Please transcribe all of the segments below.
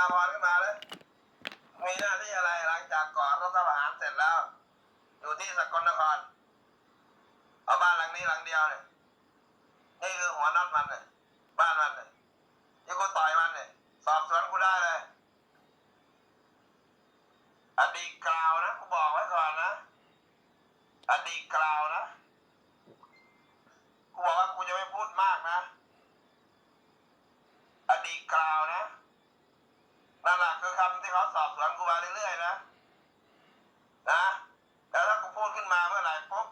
าภรขึ้นมาเลยมีหน้าที่อะไรหลังจากก่อรัฐประหารเสร็จแล้ว อยู่ที่สกลนครเอาบ้านหลังนี้หลังเดียวเนี่ยนี่คือหัวน็อตมันเลยบ้านมันเลยที่กูต่อยมันเนี่ยสอบสวนกูได้เลยอดีตกล่าวนะกูบอกไว้ก่อนนะอดีตกล่าวนะกูบอกว่ากูจะไม่พูดมากนะอดีตกล่าวนะ นั่นแหละคือคำที่เขาสอบสวนกูมาเรื่อยๆนะนะแล้วถ้ากูพูดขึ้นมาเมื่อไหร่ปุ๊บ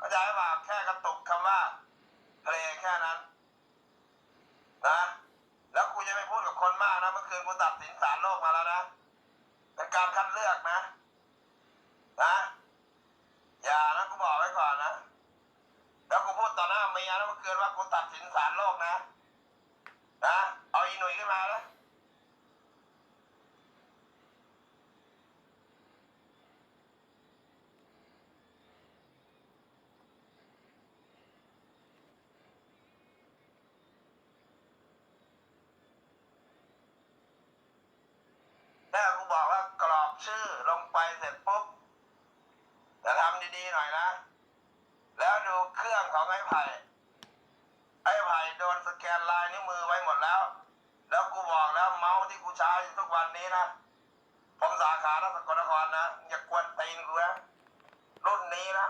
ก็จะให้ว่าแค่กระตุกคำว่าทะเลแค่นั้นนะแล้วกูจะไม่พูดกับคนมากนะเมื่อคืนกูตัดสินศาลโลกมาแล้วนะเป็นการคัดเลือกนะนะอย่านะกูบอกไว้ก่อนนะแล้วกูพูดต่อหน้าเมียนะเมื่อคืนว่ากูตัดสินศาลโลกนะนะเอาอีหนุ่ยขึ้นมาแล้ว ถ้ากูบอกว่ากรอกชื่อลงไป เสร็จปุ๊บจะทำดีๆหน่อยนะ แล้วดูเครื่องของไอ้ไผ่ ไอ้ไผ่โดนสแกนลายนิ้วมือไว้หมดแล้ว แล้วกูบอกแล้วเมาส์ที่กูใช้ทุกวันนี้นะ ผมสาขานักสกลนครนะ อย่ากวนตีนกูนะรุ่นนี้นะ